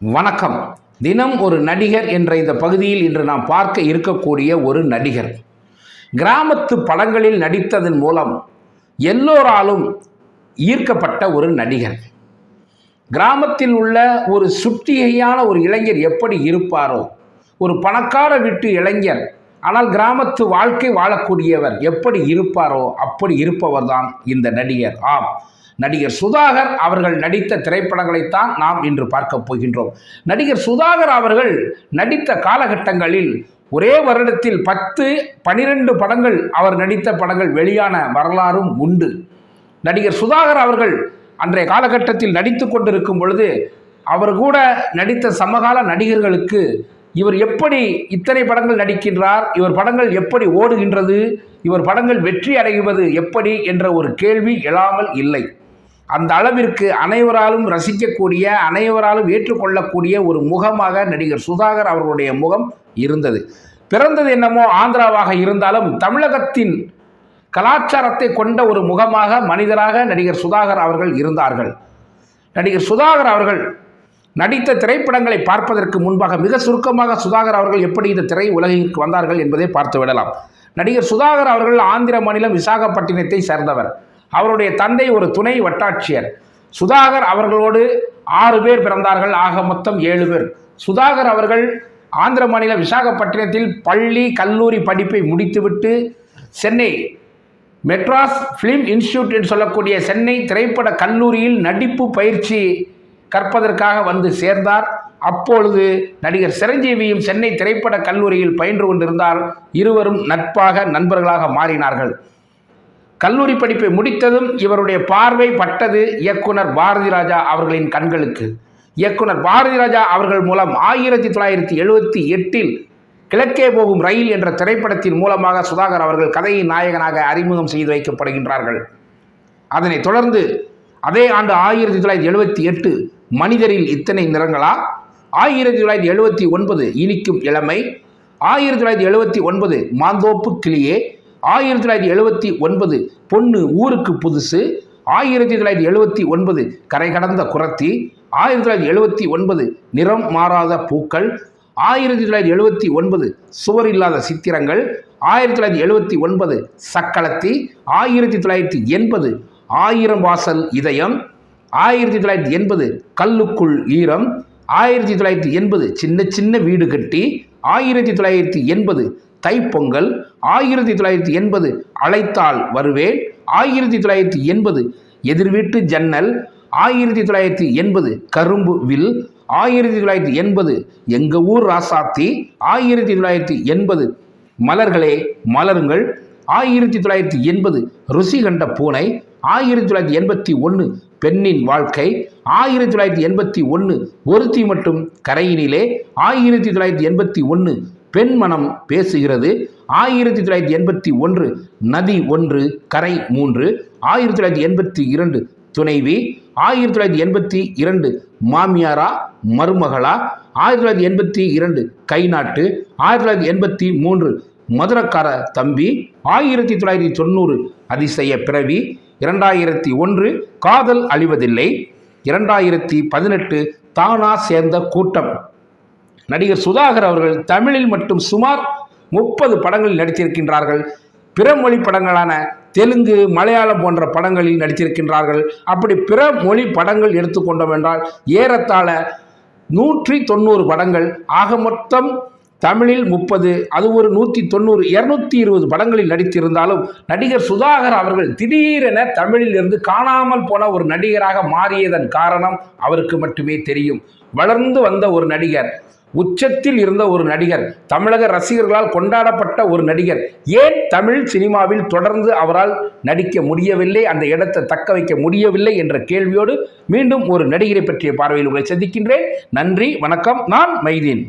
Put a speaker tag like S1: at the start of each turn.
S1: வணக்கம். தினம் ஒரு நடிகர் என்ற இந்த பகுதியில் இன்று நாம் பார்க்க இருக்கக்கூடிய ஒரு நடிகர். கிராமத்து படங்களில் நடித்ததன் மூலம் எல்லோராலும் ஈர்க்கப்பட்ட ஒரு நடிகர். கிராமத்தில் உள்ள ஒரு சுட்டிகையான ஒரு இளைஞர் எப்படி இருப்பாரோ ஒரு பணக்கார வீட்டு இளைஞர் ஆனால் கிராமத்து வாழ்க்கை வாழக்கூடியவர் எப்படி இருப்பாரோ அப்படி இருப்பவர்தான் இந்த நடிகர். ஆம். நடிகர் சுதாகர் அவர்கள் நடித்த திரைப்படங்களைத்தான் நாம் இன்று பார்க்க போகின்றோம். நடிகர் சுதாகர் அவர்கள் நடித்த காலகட்டங்களில் ஒரே வருடத்தில் பத்து பனிரெண்டு படங்கள் அவர் நடித்த படங்கள் வெளியான வரலாறும் உண்டு. நடிகர் சுதாகர் அவர்கள் அன்றைய காலகட்டத்தில் நடித்து கொண்டிருக்கும் பொழுது அவர் கூட நடித்த சமகால நடிகர்களுக்கு இவர் எப்படி இத்தனை படங்கள் நடிக்கின்றார் இவர் படங்கள் எப்படி ஓடுகின்றது இவர் படங்கள் வெற்றி அடைவது எப்படி என்ற ஒரு கேள்வி எழாமல் இல்லை. அந்த அளவிற்கு அனைவராலும் ரசிக்கக்கூடிய அனைவராலும் ஏற்றுக்கொள்ளக்கூடிய ஒரு முகமாக நடிகர் சுதாகர் அவர்களுடைய முகம் இருந்தது. பிறந்தது என்னமோ ஆந்திராவாக இருந்தாலும் தமிழகத்தின் கலாச்சாரத்தை கொண்ட ஒரு முகமாக மனிதராக நடிகர் சுதாகர் அவர்கள் இருந்தார்கள். நடிகர் சுதாகர் அவர்கள் நடித்த திரைப்படங்களை பார்ப்பதற்கு முன்பாக மிக சுருக்கமாக சுதாகர் அவர்கள் எப்படி இந்த திரை உலகிற்கு வந்தார்கள் என்பதை பார்த்து விடலாம். நடிகர் சுதாகர் அவர்கள் ஆந்திர மாநிலம் விசாகப்பட்டினத்தை சேர்ந்தவர். அவருடைய தந்தை ஒரு துணை வட்டாட்சியர். சுதாகர் அவர்களோடு ஆறு பேர் பிறந்தார்கள் ஆக மொத்தம் ஏழு பேர். சுதாகர் அவர்கள் ஆந்திர மாநில விசாகப்பட்டினத்தில் பள்ளி கல்லூரி படிப்பை முடித்துவிட்டு சென்னை மெட்ராஸ் ஃபிலிம் இன்ஸ்டியூட் என்று சொல்லக்கூடிய சென்னை திரைப்பட கல்லூரியில் நடிப்பு பயிற்சி கற்பதற்காக வந்து சேர்ந்தார். அப்பொழுது நடிகர் சிரஞ்சீவியும் சென்னை திரைப்பட கல்லூரியில் பயின்று கொண்டிருந்தால் இருவரும் நட்பாக நண்பர்களாக மாறினார்கள். கல்லூரி படிப்பை முடித்ததும் இவருடைய பார்வை பட்டது இயக்குனர் பாரதி ராஜா அவர்களின் கண்களுக்கு. இயக்குனர் பாரதி ராஜா அவர்கள் மூலம் ஆயிரத்தி தொள்ளாயிரத்தி எழுபத்தி எட்டில் கிழக்கே போகும் ரயில் என்ற திரைப்படத்தின் மூலமாக சுதாகர் அவர்கள் கதையின் நாயகனாக அறிமுகம் செய்து வைக்கப்படுகின்றார்கள். அதனைத் தொடர்ந்து அதே ஆண்டு ஆயிரத்தி தொள்ளாயிரத்தி எழுபத்தி எட்டு மனிதரில் இத்தனை நிறங்களா? ஆயிரத்தி தொள்ளாயிரத்தி எழுபத்தி ஒன்பது இனிக்கும் இளமை. ஆயிரத்தி தொள்ளாயிரத்தி எழுபத்தி ஒன்பது மாந்தோப்பு கிளியே. ஆயிரத்தி தொள்ளாயிரத்தி எழுபத்தி ஒன்பது பொண்ணு ஊருக்கு புதுசு. ஆயிரத்தி தொள்ளாயிரத்தி எழுபத்தி ஒன்பது கரை கடந்த குரத்தி. ஆயிரத்தி தொள்ளாயிரத்தி எழுபத்தி ஒன்பது நிறம் மாறாத பூக்கள். ஆயிரத்தி தொள்ளாயிரத்தி எழுபத்தி ஒன்பது சுவர் இல்லாத சித்திரங்கள். ஆயிரத்தி தொள்ளாயிரத்தி எழுபத்தி ஒன்பது சக்களத்தி. ஆயிரத்தி தொள்ளாயிரத்தி எண்பது ஆயிரம் வாசல் இதயம். ஆயிரத்தி தொள்ளாயிரத்தி எண்பது கல்லுக்குள் ஈரம். ஆயிரத்தி தொள்ளாயிரத்தி எண்பது சின்ன சின்ன வீடு கட்டி ஆயிரத்தி தொள்ளாயிரத்தி எண்பது தைப்பொங்கல் ஆயிரத்தி தொள்ளாயிரத்தி எண்பது அழைத்தால் வருவேன் ஆயிரத்தி தொள்ளாயிரத்தி எண்பது எதிர்வீட்டு ஜன்னல் ஆயிரத்தி தொள்ளாயிரத்தி எண்பது கரும்பு வில் ஆயிரத்தி தொள்ளாயிரத்தி எண்பது எங்கள் ஊர் ராசாத்தி ஆயிரத்தி தொள்ளாயிரத்தி எண்பது மலர்களே மலருங்கள் ஆயிரத்தி தொள்ளாயிரத்தி எண்பது ருசி கண்ட பூனை ஆயிரத்தி தொள்ளாயிரத்தி எண்பத்தி ஒன்று பெண்ணின் வாழ்க்கை. ஆயிரத்தி தொள்ளாயிரத்தி எண்பத்தி ஒன்று ஒருத்தி மட்டும் கரையினிலே. ஆயிரத்தி தொள்ளாயிரத்தி எண்பத்தி ஒன்று பெண் மனம் பேசுகிறது. ஆயிரத்தி தொள்ளாயிரத்தி எண்பத்தி ஒன்று நதி ஒன்று கரை மூன்று. ஆயிரத்தி தொள்ளாயிரத்தி எண்பத்தி இரண்டு துணைவி. ஆயிரத்தி தொள்ளாயிரத்தி எண்பத்தி இரண்டு மாமியாரா மருமகளா. ஆயிரத்தி தொள்ளாயிரத்தி எண்பத்தி இரண்டு கைநாட்டு. ஆயிரத்தி தொள்ளாயிரத்தி எண்பத்தி மூன்று மதுரக்கார தம்பி. ஆயிரத்தி தொள்ளாயிரத்தி தொண்ணூறு அதிசய பிறவி. இரண்டாயிரத்தி ஒன்று காதல் அழிவதில்லை. இரண்டாயிரத்தி பதினெட்டு தானா சேர்ந்த கூட்டம். நடிகர் சுதாகர் அவர்கள் தமிழில் மட்டும் சுமார் முப்பது படங்களில் நடித்திருக்கின்றார்கள். பிற மொழி படங்களான தெலுங்கு மலையாளம் போன்ற படங்களில் நடித்திருக்கின்றார்கள். அப்படி பிற மொழி படங்கள் எடுத்துக்கொண்டோம் என்றால் ஏறத்தாழ நூற்றி தொண்ணூறு படங்கள் ஆக மொத்தம் தமிழில் முப்பது அது ஒரு நூற்றி தொண்ணூறு இரநூத்தி இருபது படங்களில் நடித்திருந்தாலும் நடிகர் சுதாகர் அவர்கள் திடீரென தமிழில் இருந்து காணாமல் போன ஒரு நடிகராக மாறியதன் காரணம் அவருக்கு மட்டுமே தெரியும். வளர்ந்து வந்த ஒரு நடிகர் உச்சத்தில் இருந்த ஒரு நடிகர் தமிழக ரசிகர்களால் கொண்டாடப்பட்ட ஒரு நடிகர் ஏன் தமிழ் சினிமாவில் தொடர்ந்து அவரால் நடிக்க முடியவில்லை அந்த இடத்தை தக்க வைக்க முடியவில்லை என்ற கேள்வியோடு மீண்டும் ஒரு நடிகரை பற்றிய பார்வையில் உங்களை சந்திக்கின்றேன். நன்றி வணக்கம். நான் மைதீன்.